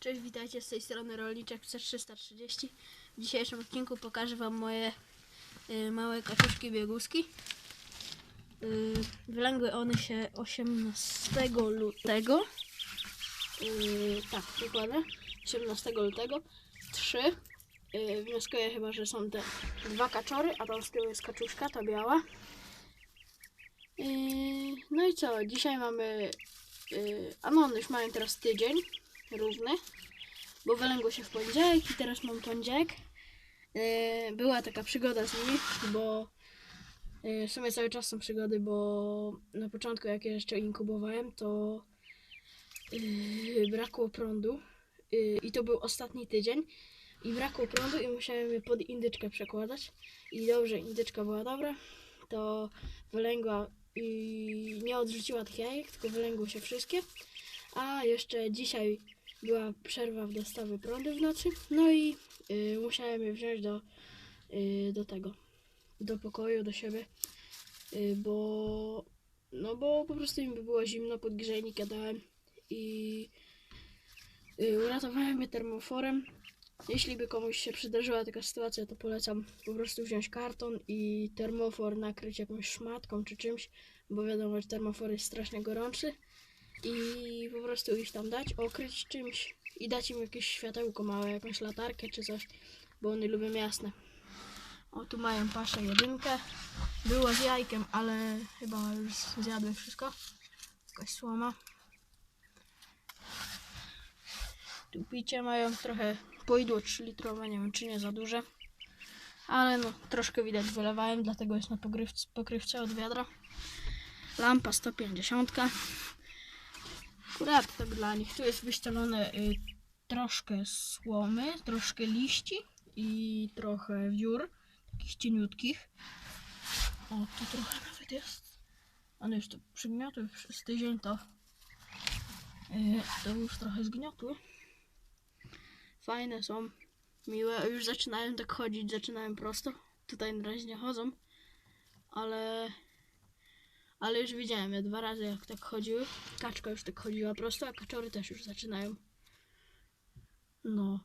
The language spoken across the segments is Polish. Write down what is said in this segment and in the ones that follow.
Cześć, witajcie z tej strony Rolniczek C330. W dzisiejszym odcinku pokażę Wam moje y, małe kaczuszki bieguski. Y, wylęgły one się 18 lutego. Y, tak, dokładnie. 18 lutego. Trzy. Y, wnioskuję chyba, że są te dwa kaczory, a tam z tyłu jest kaczuszka, ta biała. Y, no i co, dzisiaj mamy... Y, a no, już mają teraz tydzień równy, bo wylęgło się w poniedziałek i teraz mam poniedziałek. Yy, była taka przygoda z nimi, bo yy, w sumie cały czas są przygody, bo na początku jak je jeszcze inkubowałem, to yy, brakło prądu i to był ostatni tydzień i brakło prądu i musiałem je pod indyczkę przekładać i dobrze, indyczka była dobra, to wylęgła i nie odrzuciła tych jajek, tylko wylęgły się wszystkie. A jeszcze dzisiaj była przerwa w dostawie prądu w nocy, no i y, musiałem je wziąć do, y, do tego, do pokoju, do siebie, y, bo no bo po prostu by było zimno, pod grzejnik jadałem i y, uratowałem je termoforem. Jeśli by komuś się przydarzyła taka sytuacja, to polecam po prostu wziąć karton i termofor nakryć jakąś szmatką czy czymś, bo wiadomo, że termofor jest strasznie gorący i po prostu ich tam dać, okryć czymś i dać im jakieś światełko małe, jakąś latarkę czy coś, bo one lubią jasne. O, tu mają paszę jedynkę. Było z jajkiem, ale chyba już zjadły wszystko. Jakaś słoma. Tu picie mają trochę poidło 3 litrowe, nie wiem czy nie za duże. Ale no, troszkę widać wylewałem, dlatego jest na pokrywce od wiadra. Lampa 150. Akurat tak dla nich. Tu jest wyścielone y, troszkę słomy, troszkę liści i trochę wiór, takich cieniutkich. O, tu trochę nawet jest. One już to przygniotły przez tydzień, to, y, to już trochę zgniotły. Fajne są, miłe. Już zaczynają tak chodzić, zaczynają prosto. Tutaj na razie nie chodzą, ale ale już widziałem je dwa razy, jak tak chodziły. Kaczka już tak chodziła prosto, a kaczory też już zaczynają. No.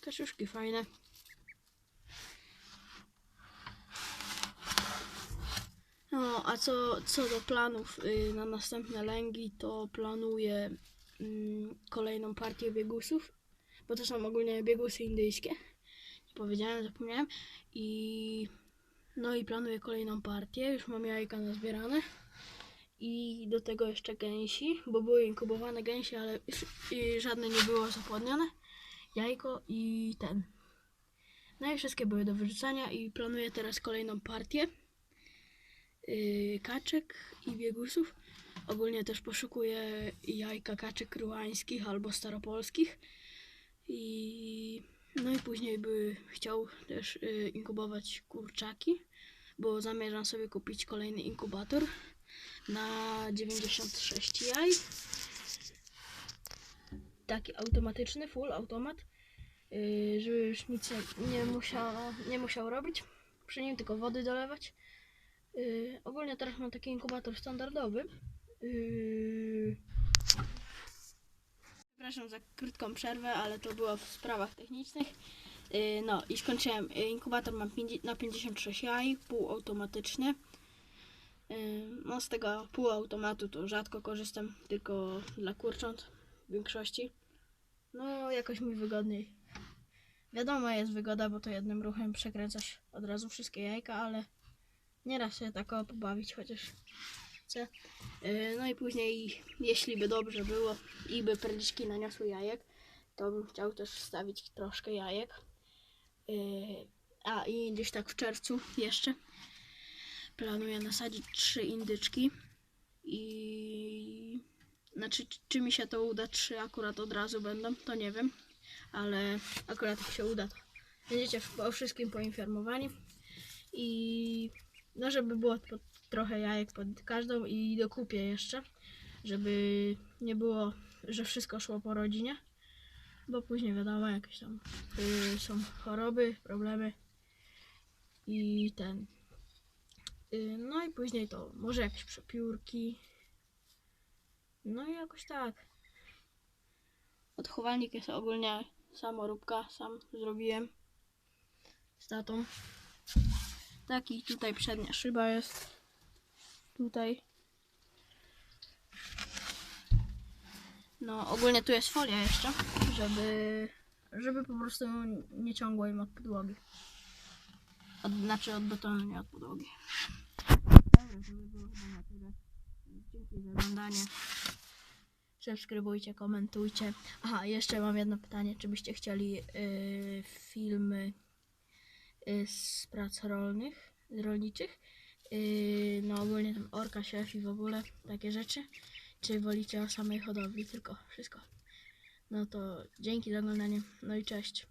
Kaczuszki fajne. No, a co, co do planów y, na następne lęgi, to planuję mm, kolejną partię biegusów, bo to są ogólnie biegusy indyjskie. Nie powiedziałem, zapomniałem. I no i planuję kolejną partię. Już mam jajka nazbierane. I do tego jeszcze gęsi, bo były inkubowane gęsi, ale żadne nie było zapłodnione. Jajko i ten. No i wszystkie były do wyrzucania i planuję teraz kolejną partię yy, kaczek i biegusów. Ogólnie też poszukuję jajka kaczek ruańskich albo staropolskich. I no i później by chciał też y, inkubować kurczaki, bo zamierzam sobie kupić kolejny inkubator na 96 jaj. Taki automatyczny, full automat, y, żeby już nic nie, musiał, nie musiał robić. Przy nim tylko wody dolewać. Y, ogólnie teraz mam taki inkubator standardowy. Y, Przepraszam za krótką przerwę, ale to było w sprawach technicznych. Yy, No i skończyłem. Yy, Inkubator mam na 56 jaj, półautomatyczny. Yy, No z tego półautomatu to rzadko korzystam, tylko dla kurcząt w większości. No jakoś mi wygodniej. Wiadomo jest wygoda, bo to jednym ruchem przekręcasz od razu wszystkie jajka, ale nieraz się tak pobawić chociaż chcę. No i później, jeśli by dobrze było i by perliczki naniosły jajek, to bym chciał też wstawić troszkę jajek. A i gdzieś tak w czerwcu jeszcze planuję nasadzić trzy indyczki i znaczy czy- mi się to uda, trzy akurat od razu będą, to nie wiem, ale akurat jak się uda, to będziecie o wszystkim poinformowani. I no żeby było po, trochę jajek pod każdą i dokupię jeszcze, żeby nie było, że wszystko szło po rodzinie, bo później wiadomo jakieś tam y, są choroby, problemy i ten. Y, no i później to może jakieś przepiórki. No i jakoś tak. Od Odchowalnik jest ogólnie samoróbka, sam zrobiłem z tatą. Taki tutaj przednia szyba jest. Tutaj. No ogólnie tu jest folia jeszcze, żeby, żeby po prostu nie ciągło im od podłogi. Od, znaczy od betonu, nie od podłogi. Dobra, to by było na tyle. Dzięki za oglądanie. Subskrybujcie, komentujcie. Aha, jeszcze mam jedno pytanie. Czy byście chcieli y, filmy y, z prac rolnych, rolniczych? Y, no ogólnie tam orka, sief i w ogóle takie rzeczy. Czy wolicie o samej hodowli tylko? Wszystko. No to dzięki za oglądanie. No i cześć.